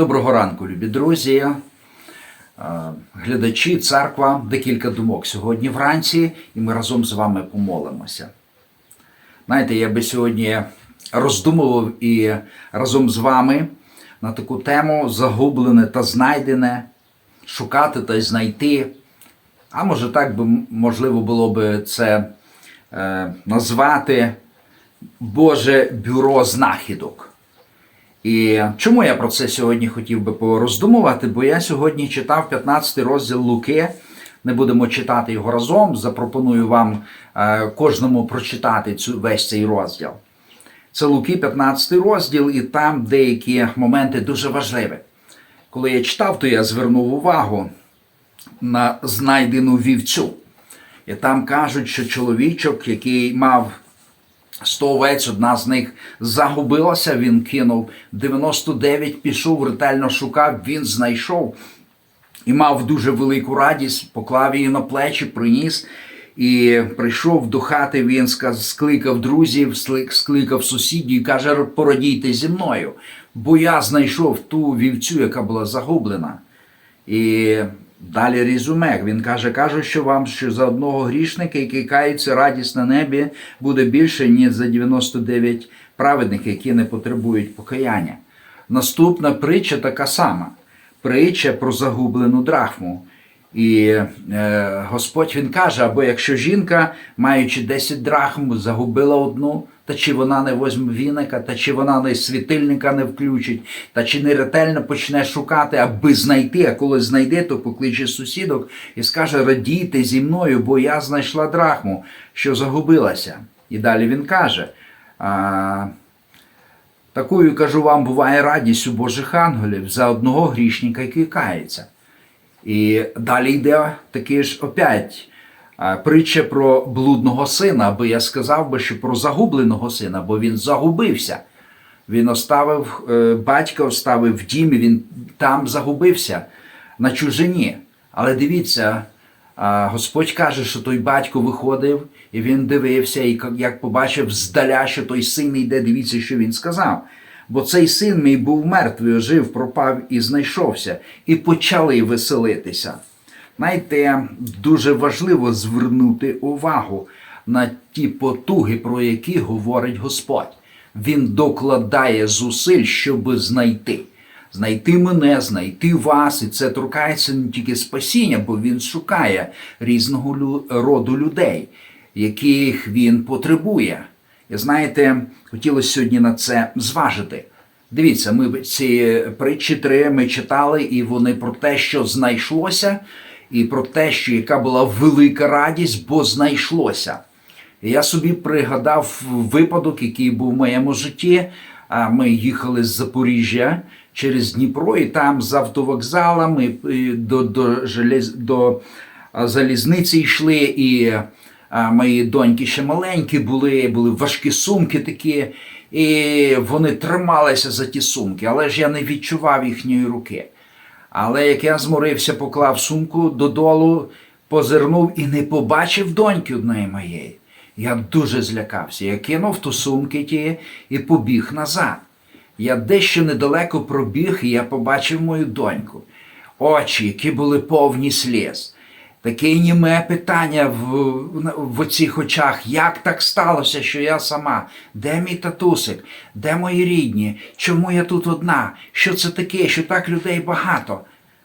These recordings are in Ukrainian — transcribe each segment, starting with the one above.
Доброго ранку, любі друзі, е, глядачі, церква, декілька думок сьогодні вранці, і ми разом з вами помолимося. Знаєте, я би сьогодні роздумував і разом з вами на таку тему загублене та знайдене, шукати та знайти. А може так би можливо було би це е, назвати Боже бюро знахідок. І чому я про це сьогодні хотів би пороздумувати? Бо я сьогодні читав 15 розділ Луки. Не будемо читати його разом. Запропоную вам е, кожному прочитати цю, весь цей розділ. Це Луки, 15 розділ, і там деякі моменти дуже важливі. Коли я читав, то я звернув увагу на знайдену вівцю. І там кажуть, що чоловічок, який мав 100 овець, одна з них загубилася, він кинув 99, пішов, ретельно шукав, він знайшов і мав дуже велику радість, поклав її на плечі, приніс. І прийшов до хати, він скликав друзів, скликав сусідів і каже: порадійте зі мною, бо я знайшов ту вівцю, яка була загублена. І далі Різумек. Він каже: кажу, що вам, що за одного грішника, який кається, радість на небі буде більше, ніж за 99 праведних, які не потребують покаяння. Наступна притча така сама: притча про загублену драхму. І е, Господь він каже: або якщо жінка, маючи 10 драхм, загубила одну, та чи вона не возьме віника, та чи вона не світильника не включить, та чи не ретельно почне шукати, аби знайти, а коли знайде, то покличе сусідок і скаже: радійте зі мною, бо я знайшла драхму, що загубилася. І далі він каже. А, Такою кажу вам, буває радість у Божих ангелів за одного грішника, який кається. І далі йде таки ж опять притча про блудного сина, або я сказав би, що про загубленого сина, бо він загубився. Він оставив е, батька, оставив в дім, і він там загубився на чужині. Але дивіться, Господь каже, що той батько виходив, і він дивився, і як побачив здаля, що той син йде, дивіться, що він сказав. Бо цей син мій був мертвий, ожив, пропав і знайшовся, і почали веселитися. Знаєте, дуже важливо звернути увагу на ті потуги, про які говорить Господь. Він докладає зусиль, щоб знайти. Знайти мене, знайти вас, і це торкається не тільки спасіння, бо він шукає різного роду людей, яких він потребує. І знаєте, хотілося сьогодні на це зважити. Дивіться, ми ці притчі три ми читали, і вони про те, що знайшлося, і про те, що яка була велика радість, бо знайшлося. І я собі пригадав випадок, який був в моєму житті. Ми їхали з Запоріжжя через Дніпро, і там з автовокзалами е, до, до, до а, залізниці йшли, і мої доньки ще маленькі були, були важкі сумки такі, і вони трималися за ті сумки, але ж я не відчував їхньої руки. Але як я зморився, поклав сумку додолу, позирнув і не побачив доньки одної моєї. Я дуже злякався. Я кинув ту сумки ті і побіг назад. Я дещо недалеко пробіг, і я побачив мою доньку. Очі, які були повні сліз. Таке німе питання в, в, оцих очах. Як так сталося, що я сама? Де мій татусик? Де мої рідні? Чому я тут одна? Що це таке? Що так людей багато?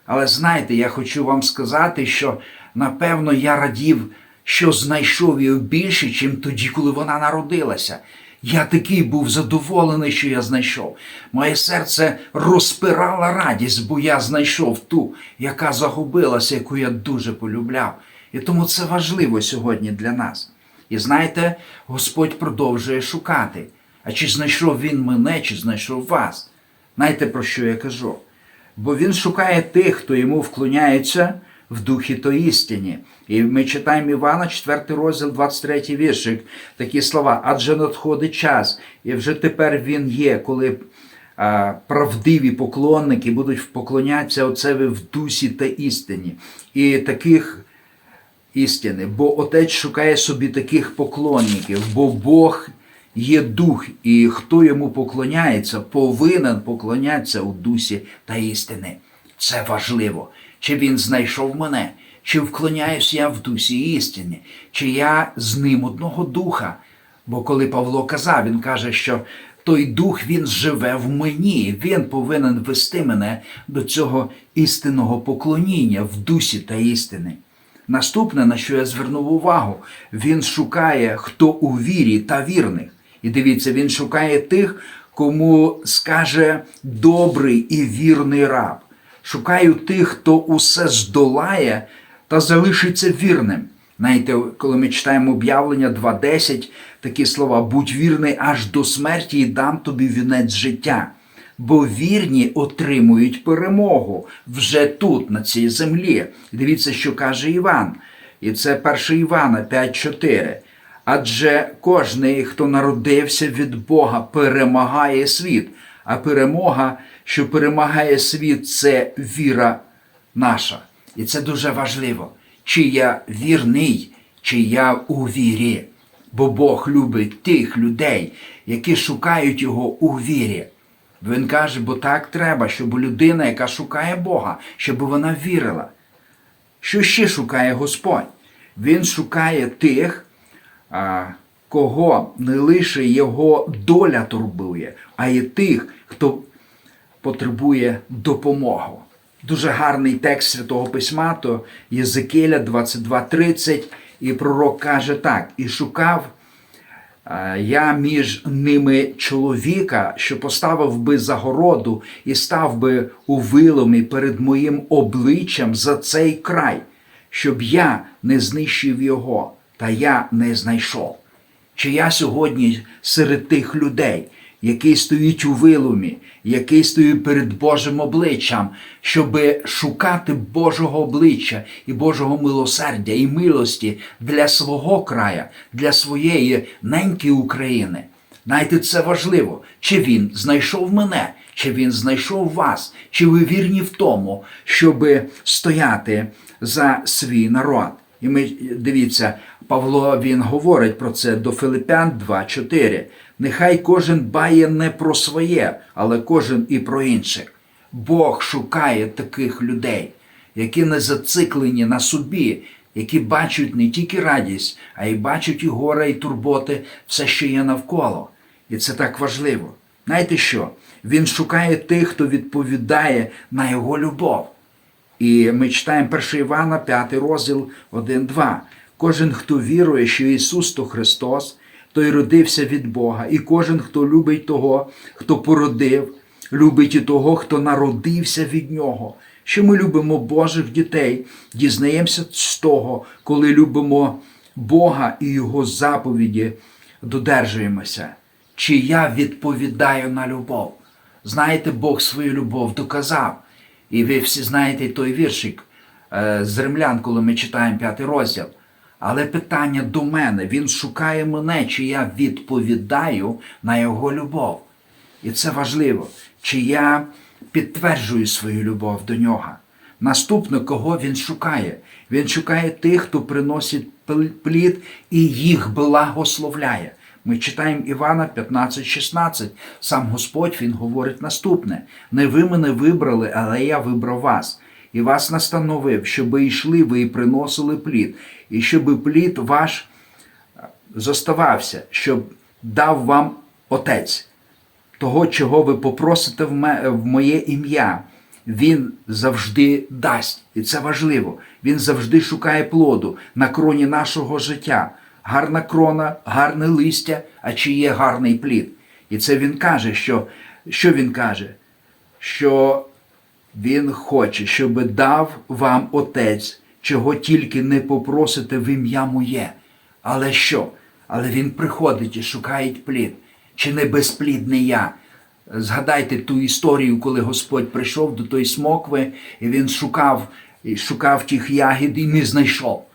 Але знаєте, я хочу вам сказати, що напевно я радів, що знайшов її більше, чим тоді, коли вона народилася. Я такий був задоволений, що я знайшов. Моє серце розпирала радість, бо я знайшов ту, яка загубилася, яку я дуже полюбляв. І тому це важливо сьогодні для нас. І знаєте, Господь продовжує шукати. А чи знайшов він мене, чи знайшов вас? Знаєте, про що я кажу? Бо він шукає тих, хто йому вклоняється в духі та істині. І ми читаємо Івана, 4 розділ, 23 віршик, такі слова. Адже надходить час, і вже тепер він є, коли а, правдиві поклонники будуть поклонятися Отцеві в дусі та істині. І таких істини, бо Отець шукає собі таких поклонників, бо Бог є дух, і хто йому поклоняється, повинен поклонятися у дусі та істини. Це важливо. Чи він знайшов мене, чи вклоняюсь я в дусі істини, чи я з ним одного духа. Бо коли Павло казав, він каже, що той дух він живе в мені, він повинен вести мене до цього істинного поклоніння в дусі та істини. Наступне, на що я звернув увагу, він шукає, хто у вірі та вірних. І дивіться, він шукає тих, кому скаже добрий і вірний раб. Шукаю тих, хто усе здолає та залишиться вірним. Знаєте, коли ми читаємо об'явлення 2.10, такі слова: будь вірний аж до смерті і дам тобі вінець життя. Бо вірні отримують перемогу вже тут, на цій землі. Дивіться, що каже Іван. І це 1 Івана 5.4. Адже кожний, хто народився від Бога, перемагає світ. А перемога, що перемагає світ, це віра наша. І це дуже важливо. Чи я вірний, чи я у вірі. Бо Бог любить тих людей, які шукають його у вірі. Він каже, бо так треба, щоб людина, яка шукає Бога, щоб вона вірила. Що ще шукає Господь? Він шукає тих, кого не лише його доля турбує, а й тих, хто потребує допомоги. Дуже гарний текст Святого Письма, то Єзекеля 22.30, і пророк каже так: і шукав е, я між ними чоловіка, що поставив би загороду і став би у виломі перед моїм обличчям за цей край, щоб я не знищив його, та я не знайшов. Чи я сьогодні серед тих людей, які стоїть у вилумі, які стоїть перед Божим обличчям, щоб шукати Божого обличчя і Божого милосердя і милості для свого края, для своєї неньки України. Знаєте, це важливо, чи він знайшов мене, чи він знайшов вас, чи ви вірні в тому, щоб стояти за свій народ. І ми дивіться, Павло він говорить про це до Филипян 2.4. Нехай кожен бає не про своє, але кожен і про інших. Бог шукає таких людей, які не зациклені на собі, які бачать не тільки радість, а й бачать і горе, і турботи, все, що є навколо. І це так важливо. Знаєте що? Він шукає тих, хто відповідає на його любов. І ми читаємо 1 Івана, 5 розділ 1-2. Кожен, хто вірує, що Ісус то Христос, той родився від Бога. І кожен, хто любить того, хто породив, любить і того, хто народився від Нього. Що ми любимо Божих дітей, дізнаємося з того, коли любимо Бога і Його заповіді додержуємося. Чи я відповідаю на любов? Знаєте, Бог свою любов доказав. І ви всі знаєте той віршик е, з римлян, коли ми читаємо п'ятий розділ. Але питання до мене, він шукає мене, чи я відповідаю на його любов. І це важливо, чи я підтверджую свою любов до нього. Наступне, кого він шукає? Він шукає тих, хто приносить плід і їх благословляє. Ми читаємо Івана 15,16. Сам Господь Він говорить наступне: не ви мене вибрали, але я вибрав вас. І вас настановив, щоб йшли ви і приносили плід, і щоб плід ваш зоставався, щоб дав вам Отець того, чого ви попросите в моє ім'я. Він завжди дасть, і це важливо. Він завжди шукає плоду на кроні нашого життя. Гарна крона, гарне листя, а чи є гарний плід. І це він каже, що що він каже? Що він хоче, щоб дав вам Отець, чого тільки не попросите в ім'я моє. Але що? Але він приходить і шукає плід. Чи не безплідний я? Згадайте ту історію, коли Господь прийшов до тої смокви, і він шукав шукав тих ягід і не знайшов.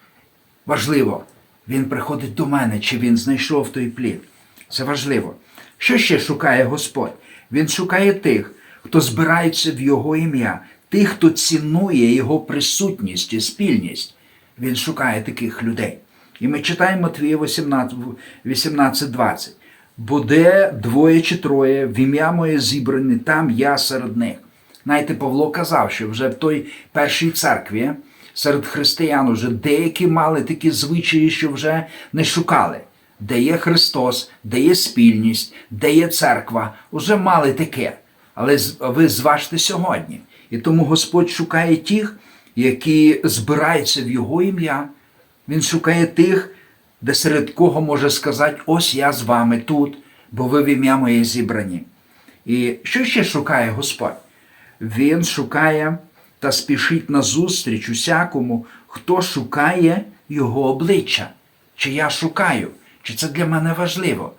Важливо, він приходить до мене, чи він знайшов той плід. Це важливо. Що ще шукає Господь? Він шукає тих, хто збирається в Його ім'я, тих, хто цінує Його присутність і спільність. Він шукає таких людей. І ми читаємо Матвія 18.20. буде двоє чи троє, в ім'я моє зібрані, там я серед них. Знаєте, Павло казав, що вже в той першій церкві серед християн вже деякі мали такі звичаї, що вже не шукали. Де є Христос, де є спільність, де є церква, вже мали таке. Але ви зважте сьогодні. І тому Господь шукає тих, які збираються в Його ім'я. Він шукає тих, де серед кого може сказати: ось я з вами тут, бо ви в ім'я моє зібрані. І що ще шукає Господь? Він шукає та спішить назустріч усякому, хто шукає його обличчя. Чи я шукаю, чи це для мене важливо?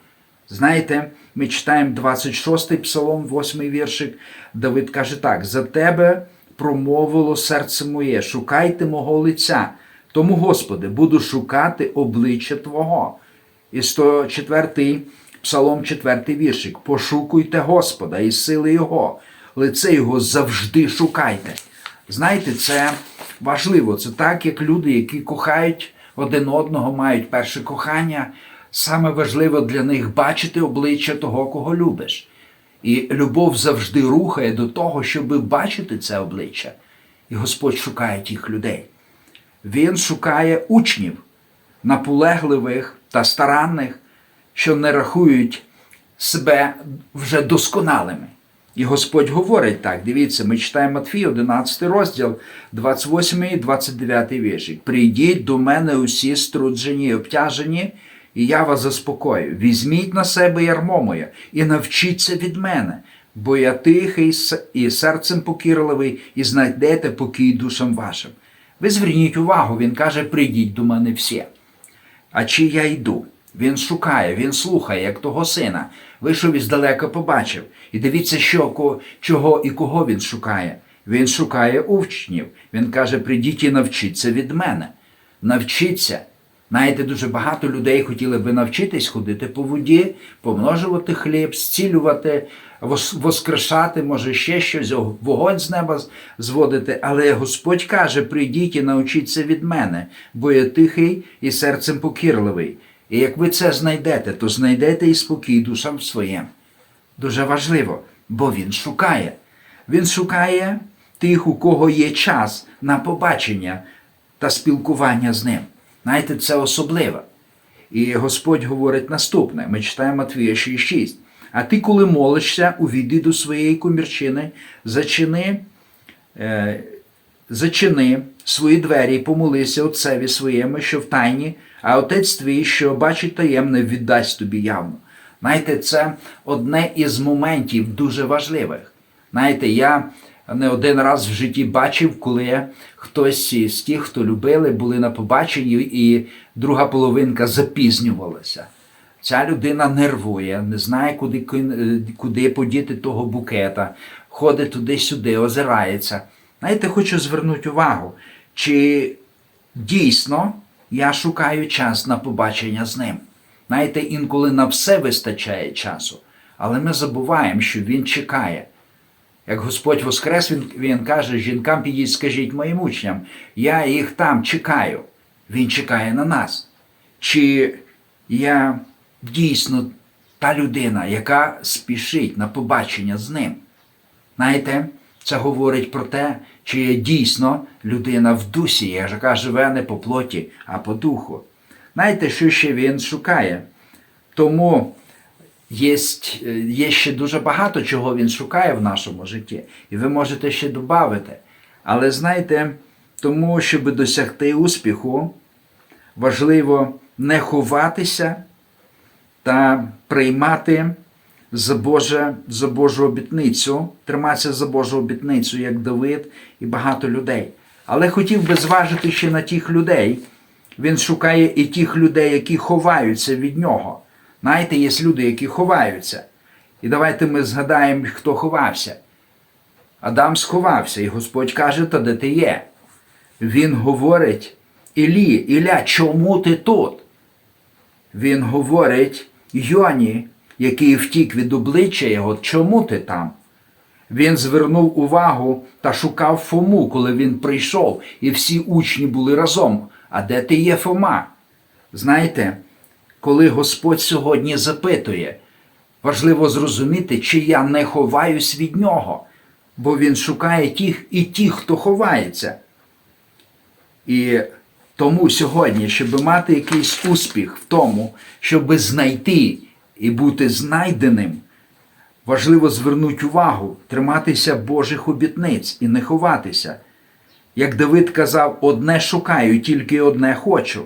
Знаєте, ми читаємо 26-й псалом, 8-й віршик. Давид каже так: за тебе промовило серце моє, шукайте мого лиця. Тому, Господи, буду шукати обличчя Твого. І 104-й псалом, 4 віршик. Пошукуйте Господа і сили Його, лице Його завжди шукайте. Знаєте, це важливо. Це так, як люди, які кохають один одного, мають перше кохання. Саме важливо для них бачити обличчя того, кого любиш. І любов завжди рухає до того, щоб бачити це обличчя. І Господь шукає тих людей. Він шукає учнів, наполегливих та старанних, що не рахують себе вже досконалими. І Господь говорить так: дивіться, ми читаємо Матфій, 11 розділ, 28 і 29 віршик. Прийдіть до мене усі струджені і обтяжені, і я вас заспокою. Візьміть на себе ярмо моє і навчіться від мене, бо я тихий і серцем покірливий, і знайдете покій душам вашим. Ви зверніть увагу, він каже: прийдіть до мене всі. А чи я йду? Він шукає, він слухає, як того сина. Вийшов іздалека, побачив. І дивіться, що, чого і кого він шукає. Він шукає учнів. Він каже: прийдіть і навчіться від мене. Навчіться. Знаєте, дуже багато людей хотіли би навчитись ходити по воді, помножувати хліб, зцілювати, вос- воскрешати, може ще щось, вогонь з неба зводити. Але Господь каже: прийдіть і навчіться від мене, бо я тихий і серцем покірливий. І як ви це знайдете, то знайдете і спокій душам своїм. Дуже важливо, бо він шукає. Він шукає тих, у кого є час на побачення та спілкування з ним. Знаєте, це особливо. І Господь говорить наступне: ми читаємо Матвія 6,6. А ти, коли молишся, увійди до своєї комірчини, зачини, е, зачини свої двері і помолися отцеві своєму, що в тайні, а отець твій, що бачить таємне, віддасть тобі явно. Знаєте, це одне із моментів дуже важливих. Знаєте, я не один раз в житті бачив, коли хтось із тих, хто любили, були на побаченні, і друга половинка запізнювалася. Ця людина нервує, не знає, куди, куди подіти того букета, ходить туди-сюди, озирається. Знаєте, хочу звернути увагу, чи дійсно я шукаю час на побачення з ним. Знаєте, інколи на все вистачає часу, але ми забуваємо, що він чекає. Як Господь Воскрес, він, він каже, жінкам підіть, скажіть моїм учням, я їх там чекаю. Він чекає на нас. Чи я дійсно та людина, яка спішить на побачення з ним? Знаєте, це говорить про те, чи я дійсно людина в дусі, яка живе не по плоті, а по духу. Знаєте, що ще він шукає? Тому є, є ще дуже багато чого він шукає в нашому житті, і ви можете ще додати. Але знаєте, тому, щоб досягти успіху, важливо не ховатися та приймати за, Боже, за Божу обітницю, триматися за Божу обітницю, як Давид і багато людей. Але хотів би зважити ще на тих людей. Він шукає і тих людей, які ховаються від нього. Знаєте, є люди, які ховаються. І давайте ми згадаємо, хто ховався. Адам сховався, і Господь каже, та де ти є? Він говорить, Ілі, Ілля, чому ти тут? Він говорить Йоні, який втік від обличчя його, чому ти там? Він звернув увагу та шукав Фому, коли він прийшов, і всі учні були разом. А де ти є Фома? Знаєте, коли Господь сьогодні запитує, Важливо зрозуміти, чи я не ховаюсь від нього, бо він шукає тих і тих, хто ховається. І тому сьогодні, щоб мати якийсь успіх в тому, щоб знайти і бути знайденим, важливо звернути увагу, триматися Божих обітниць і не ховатися. Як Давид казав, одне шукаю, тільки одне хочу.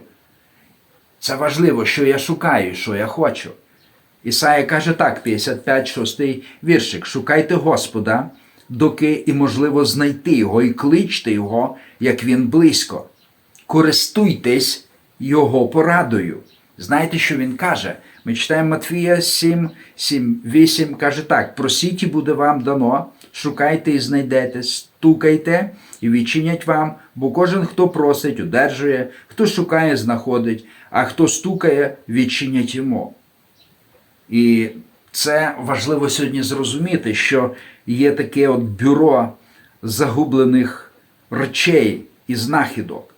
Це важливо, що я шукаю, що я хочу. Ісая каже так, 55, 6 віршик. Шукайте Господа, доки і можливо знайти його, і кличте його, як він близько. Користуйтесь його порадою. Знаєте, що він каже? Ми читаємо Матфія 7, 7, 8, каже так: просіть і буде вам дано, шукайте і знайдете, стукайте і відчинять вам, бо кожен, хто просить, одержує, хто шукає, знаходить, а хто стукає, відчинять йому. І це важливо сьогодні зрозуміти, що є таке от бюро загублених речей і знахідок.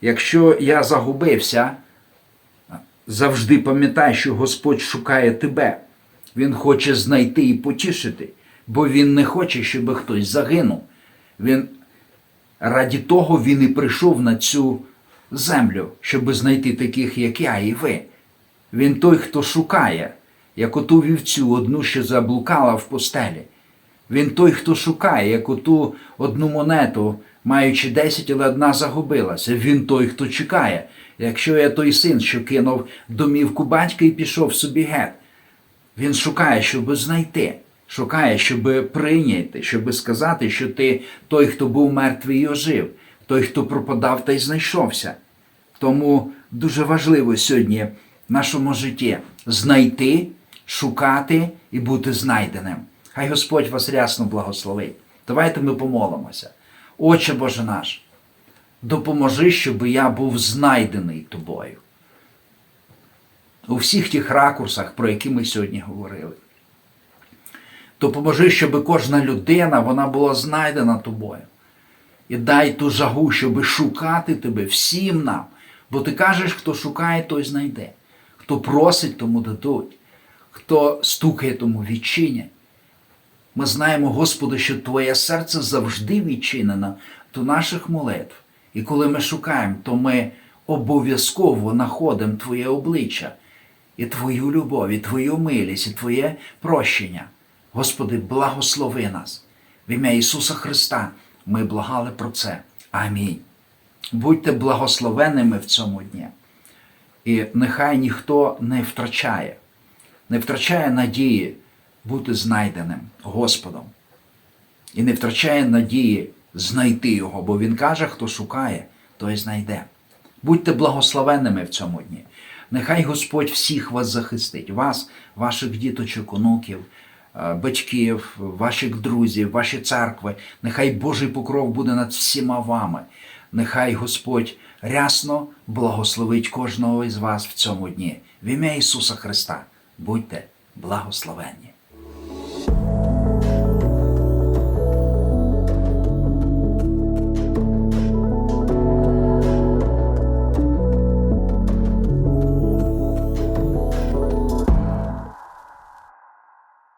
Якщо я загубився, завжди пам'ятай, що Господь шукає тебе. Він хоче знайти і потішити, бо Він не хоче, щоб хтось загинув. Він раді того він і прийшов на цю землю, щоб знайти таких, як я і ви. Він той, хто шукає, як оту вівцю одну, що заблукала в постелі. Він той, хто шукає, як оту одну монету, маючи десять, але одна загубилася. Він той, хто чекає. Якщо я той син, що кинув домівку батька і пішов собі геть, він шукає, щоб знайти, шукає, щоб прийняти, щоб сказати, що ти той, хто був мертвий і ожив, той, хто пропадав та й знайшовся. Тому дуже важливо сьогодні в нашому житті знайти, шукати і бути знайденим. Хай Господь вас рясно благословить. Давайте ми помолимося. Отче Боже наш, допоможи, щоб я був знайдений тобою. У всіх тих ракурсах, про які ми сьогодні говорили. Допоможи, щоб кожна людина вона була знайдена тобою. І дай ту жагу, щоб шукати тебе всім нам. Бо ти кажеш, хто шукає, той знайде. Хто просить, тому дадуть. Хто стукає, тому відчинять. Ми знаємо, Господи, що Твоє серце завжди відчинено до наших молитв. І коли ми шукаємо, то ми обов'язково знаходимо Твоє обличчя, і Твою любов, і Твою милість, і Твоє прощення. Господи, благослови нас. В ім'я Ісуса Христа ми благали про це. Амінь. Будьте благословенними в цьому дні. І нехай ніхто не втрачає, не втрачає надії бути знайденим Господом. І не втрачає надії знайти Його, бо Він каже, хто шукає, той знайде. Будьте благословенними в цьому дні. Нехай Господь всіх вас захистить, вас, ваших діточок, онуків, е, батьків, ваших друзів, ваші церкви. Нехай Божий покров буде над всіма вами. Нехай Господь рясно благословить кожного із вас в цьому дні. В ім'я Ісуса Христа. Будьте благословенні.